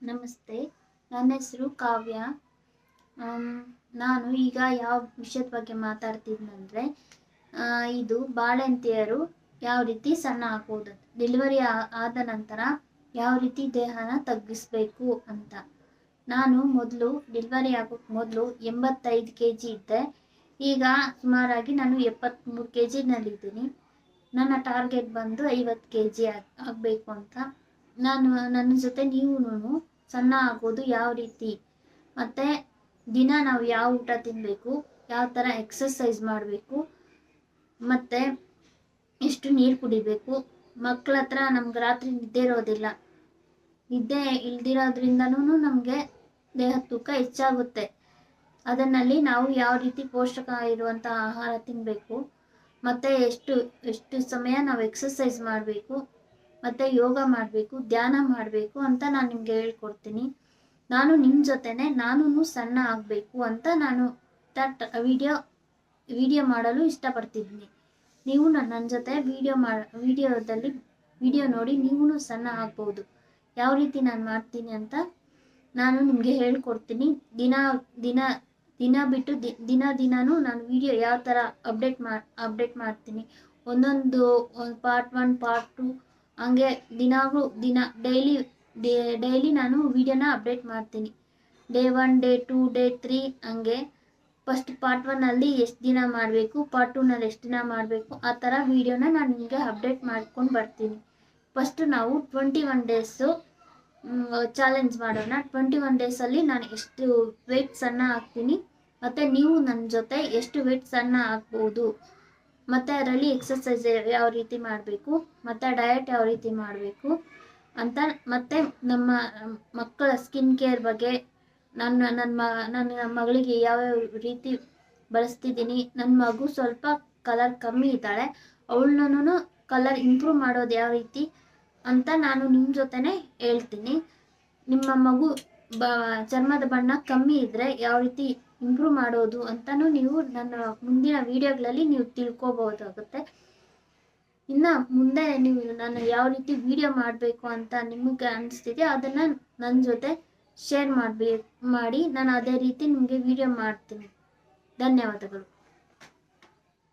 ನಮಸ್ತೆ. ನನ್ನ ಹೆಸರು ಕಾವ್ಯ. ನಾನು ಈಗ ಯಾವ ವಿಷಯದ ಬಗ್ಗೆ ಮಾತಾಡ್ತಿದ್ನಂದ್ರೆ ಇದು ಬಾಣಂತಿಯರು ಯಾವ ರೀತಿ ಸಣ್ಣ ಹಾಕುವುದು ಡೆಲಿವರಿ ಆದ ನಂತರ ಯಾವ ರೀತಿ ದೇಹನ ತಗ್ಗಿಸ್ಬೇಕು ಅಂತ. ನಾನು ಮೊದಲು ಡೆಲಿವರಿ ಆಗೋಕ್ಕೆ ಮೊದಲು ಎಂಬತ್ತೈದು ಕೆ ಜಿ ಇದ್ದೆ. ಈಗ ಸುಮಾರಾಗಿ ನಾನು ಎಪ್ಪತ್ತ್ಮೂರು ಕೆ ಜಿನಲ್ಲಿದ್ದೀನಿ ನನ್ನ ಟಾರ್ಗೆಟ್ ಬಂದು ಐವತ್ತು ಕೆ ಜಿ ಆಗಬೇಕು ಅಂತ. ನಾನು, ನನ್ನ ಜೊತೆ ನೀವು ಸಣ್ಣ ಆಗೋದು ಯಾವ ರೀತಿ? ಮತ್ತು ದಿನ ನಾವು ಯಾವ ಊಟ ತಿನ್ನಬೇಕು ಯಾವ ಥರ ಎಕ್ಸಸೈಸ್ ಮಾಡಬೇಕು? ಮತ್ತು ಎಷ್ಟು ನೀರು ಕುಡಿಬೇಕು? ಮಕ್ಕಳ ಹತ್ರ ನಮ್ಗೆ ರಾತ್ರಿ ನಿದ್ದೆ ಇರೋದಿಲ್ಲ. ನಿದ್ದೆ ಇಲ್ದಿರೋದ್ರಿಂದನೂ ನಮಗೆ ದೇಹದ ತೂಕ ಹೆಚ್ಚಾಗುತ್ತೆ. ಅದನ್ನಲ್ಲಿ ನಾವು ಯಾವ ರೀತಿ ಪೋಷಕ ಇರುವಂಥ ಆಹಾರ ತಿನ್ನಬೇಕು ಮತ್ತು ಎಷ್ಟು ಎಷ್ಟು ಸಮಯ ನಾವು ಎಕ್ಸಸೈಸ್ ಮಾಡಬೇಕು? ಮತ್ತು ಯೋಗ ಮಾಡಬೇಕು, ಧ್ಯಾನ ಮಾಡಬೇಕು ಅಂತ ನಾನು ನಿಮಗೆ ಹೇಳ್ಕೊಡ್ತೀನಿ. ನಾನು ನಿಮ್ಮ ಜೊತೆನೆ ನಾನು ಸಣ್ಣ ಆಗಬೇಕು ಅಂತ ನಾನು ತಟ್ ವಿಡಿಯೋ ವಿಡಿಯೋ ಮಾಡಲು ಇಷ್ಟಪಡ್ತಿದ್ದೀನಿ. ನೀವು ನನ್ನ ಜೊತೆ ವಿಡಿಯೋ ಮಾ, ವಿಡಿಯೋದಲ್ಲಿ ವಿಡಿಯೋ ನೋಡಿ ನೀವು ಸಣ್ಣ ಆಗ್ಬೋದು. ಯಾವ ರೀತಿ ನಾನು ಮಾಡ್ತೀನಿ ಅಂತ ನಾನು ನಿಮಗೆ ಹೇಳ್ಕೊಡ್ತೀನಿ. ದಿನ ದಿನ ದಿನ ಬಿಟ್ಟು ದಿನ ದಿನಾನೂ ನಾನು ವಿಡಿಯೋ ಯಾವ ಥರ ಅಪ್ಡೇಟ್ ಮಾ, ಅಪ್ಡೇಟ್ ಮಾಡ್ತೀನಿ. ಒಂದೊಂದು ಪಾರ್ಟ್ ಒನ್, ಪಾರ್ಟ್ ಟು ಹಂಗೆ ದಿನಾಗೂ ದಿನ ಡೈಲಿ ಡೈಲಿ ನಾನು ವಿಡಿಯೋನ ಅಪ್ಡೇಟ್ ಮಾಡ್ತೀನಿ. Day one, day two, day three ಹಂಗೆ ಫಸ್ಟ್ ಪಾರ್ಟ್ ಒನ್ನಲ್ಲಿ ಎಷ್ಟು ದಿನ ಮಾಡಬೇಕು, ಪಾರ್ಟ್ ಟೂನಲ್ಲಿ ಎಷ್ಟು ದಿನ ಮಾಡಬೇಕು, ಆ ಥರ ವೀಡಿಯೋನ ನಾನು ನಿಮಗೆ ಅಪ್ಡೇಟ್ ಮಾಡ್ಕೊಂಡು ಬರ್ತೀನಿ. ಫಸ್ಟು ನಾವು ಟ್ವೆಂಟಿ ಒನ್ ಡೇಸು ಚಾಲೆಂಜ್ ಮಾಡೋಣ. ಟ್ವೆಂಟಿ ಒನ್ ಡೇಸಲ್ಲಿ ನಾನು ಎಷ್ಟು ವೆಯ್ಟ್ ಸಣ್ಣ ಹಾಕ್ತೀನಿ, ಮತ್ತು ನೀವು ನನ್ನ ಜೊತೆ ಎಷ್ಟು ವೆಯ್ಟ್ ಸಣ್ಣ ಆಗ್ಬೋದು ಮತ್ತು ಅದರಲ್ಲಿ ಎಕ್ಸಸೈಸ್ ಯಾವ ರೀತಿ ಮಾಡಬೇಕು, ಮತ್ತು ಡಯಟ್ ಯಾವ ರೀತಿ ಮಾಡಬೇಕು ಅಂತ ಮತ್ತು ನಮ್ಮ ಮಕ್ಕಳ ಸ್ಕಿನ್ ಕೇರ್ ಬಗ್ಗೆ ನನ್ನ ನನ್ನ ಮ, ನನ್ನ ಮಗಳಿಗೆ ಯಾವ್ಯಾವ ರೀತಿ ಬಳಸ್ತಿದ್ದೀನಿ ನನ್ನ ಮಗು ಸ್ವಲ್ಪ ಕಲರ್ ಕಮ್ಮಿ ಇದ್ದಾಳೆ, ಅವಳನ್ನೂ ಕಲರ್ ಇಂಪ್ರೂವ್ ಮಾಡೋದು ಯಾವ ರೀತಿ ಅಂತ ನಾನು ನಿಮ್ಮ ಜೊತೆನೇ ಹೇಳ್ತೀನಿ. ನಿಮ್ಮ ಮಗು ಬ, ಚರ್ಮದ ಬಣ್ಣ ಕಮ್ಮಿ ಇದ್ದರೆ ಯಾವ ರೀತಿ ಇಂಪ್ರೂವ್ ಮಾಡೋದು ಅಂತಲೂ ನೀವು ನನ್ನ ಮುಂದಿನ ವೀಡಿಯೋಗಳಲ್ಲಿ ನೀವು ತಿಳ್ಕೊಬೋದಾಗುತ್ತೆ ಇನ್ನು ಮುಂದೆ ನೀವು ನಾನು ಯಾವ ರೀತಿ ವಿಡಿಯೋ ಮಾಡಬೇಕು ಅಂತ ನಿಮಗೆ ಅನಿಸ್ತಿದೆ ಅದನ್ನು ನನ್ನ ಜೊತೆ ಶೇರ್ ಮಾಡಬೇಕು ಮಾಡಿ ನಾನು ಅದೇ ರೀತಿ ನಿಮಗೆ ವಿಡಿಯೋ ಮಾಡ್ತೀನಿ. ಧನ್ಯವಾದಗಳು.